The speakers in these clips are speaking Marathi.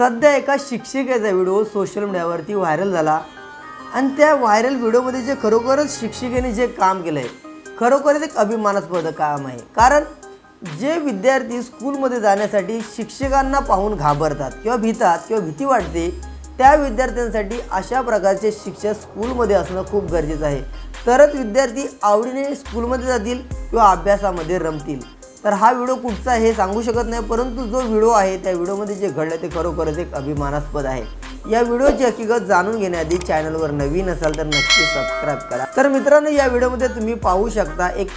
सध्या एका शिक्षिकेचा व्हिडिओ सोशल मीडियावरती व्हायरल झाला. आणि त्या व्हायरल व्हिडिओमध्ये जे खरोखरच शिक्षिकेने जे काम केलं आहे खरोखरच एक अभिमानास्पद काम आहे. कारण जे विद्यार्थी स्कूलमध्ये जाण्यासाठी शिक्षकांना पाहून घाबरतात किंवा भीतात किंवा भीती वाटते त्या विद्यार्थ्यांसाठी अशा प्रकारचे शिक्षक स्कूलमध्ये असणं खूप गरजेचं आहे. तरच विद्यार्थी आवडीने स्कूलमध्ये जातील किंवा अभ्यासामध्ये रमतील. तर हा व्हिडिओ कुठचा हे सांगू शकत नाही परंतु जो व्हिडिओ आहे त्या व्हिडिओमध्ये जे घडलं ते खरोखरच एक अभिमानास्पद आहे. या व्हिडिओची हकीकत जाणून घेण्याआधी चॅनलवर नवीन असाल तर नक्की सबस्क्राईब करा. तर मित्रांनो या व्हिडिओमध्ये तुम्ही पाहू शकता एक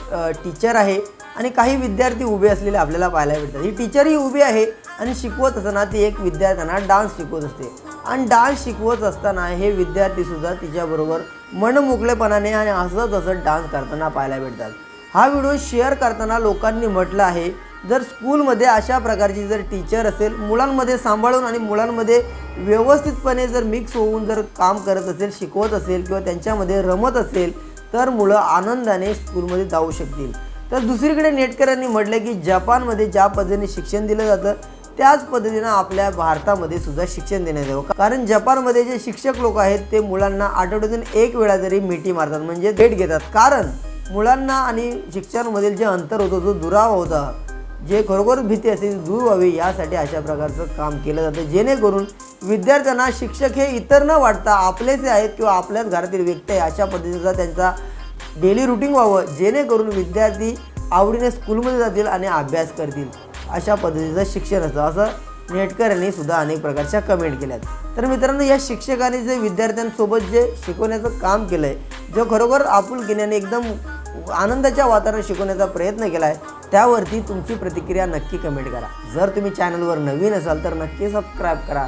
टीचर आहे आणि काही विद्यार्थी उभे असलेले आपल्याला पाहायला भेटतात ही टीचर ही उभी आहे आणि शिकवत असताना ती एक विद्यार्थ्यांना डान्स शिकवत असते. आणि डान्स शिकवत असताना हे विद्यार्थीसुद्धा तिच्याबरोबर मनमोकळेपणाने आणि हसत हसत डान्स करताना पाहायला भेटतात हा व्हिडिओ शेअर करताना लोकांनी म्हटलं आहे जर स्कूलमध्ये अशा प्रकारची जर टीचर असेल मुलांमध्ये सांभाळून आणि मुलांमध्ये व्यवस्थितपणे जर मिक्स होऊन जर काम करत असेल शिकवत असेल किंवा त्यांच्यामध्ये रमत असेल तर मुलं आनंदाने स्कूलमध्ये जाऊ शकतील. तर दुसरीकडे नेटकऱ्यांनी म्हटलं की जपानमध्ये ज्या पद्धतीने शिक्षण दिलं जातं त्याच पद्धतीनं आपल्या भारतामध्ये सुद्धा शिक्षण देण्यात यावं. कारण जपानमध्ये जे शिक्षक लोक आहेत ते मुलांना आठवड्यातून एक वेळा तरी मिठी मारतात म्हणजे भेट घेतात. कारण मुलांना आणि शिक्षणामधील जे अंतर होतं तो दुरावा होता जे खरोखर भीती असते ती दूर व्हावी यासाठी अशा प्रकारचं काम केलं जातं. जेणेकरून विद्यार्थ्यांना शिक्षक हे इतर न वाटता आपलेच आहेत किंवा आपल्याच घरातील व्यक्ती आहे अशा पद्धतीचा त्यांचा डेली रुटीन व्हावं जेणेकरून विद्यार्थी आवडीने स्कूलमध्ये जातील आणि अभ्यास करतील. अशा पद्धतीचं शिक्षण असतं असं नेटकर यांनी सुद्धा अनेक प्रकारच्या कमेंट केल्यात. तर मित्रांनो या शिक्षकाने जे विद्यार्थ्यांसोबत जे शिकवण्याचं काम केलं आहे जो खरोखर आपुलकीने आणि एकदम आनंदाच्या वातावरणात शिकवण्याचा प्रयत्न केला आहे त्यावरती तुमची प्रतिक्रिया नक्की कमेंट करा. जर तुम्ही चॅनलवर नवीन असाल तर नक्की सबस्क्राईब करा.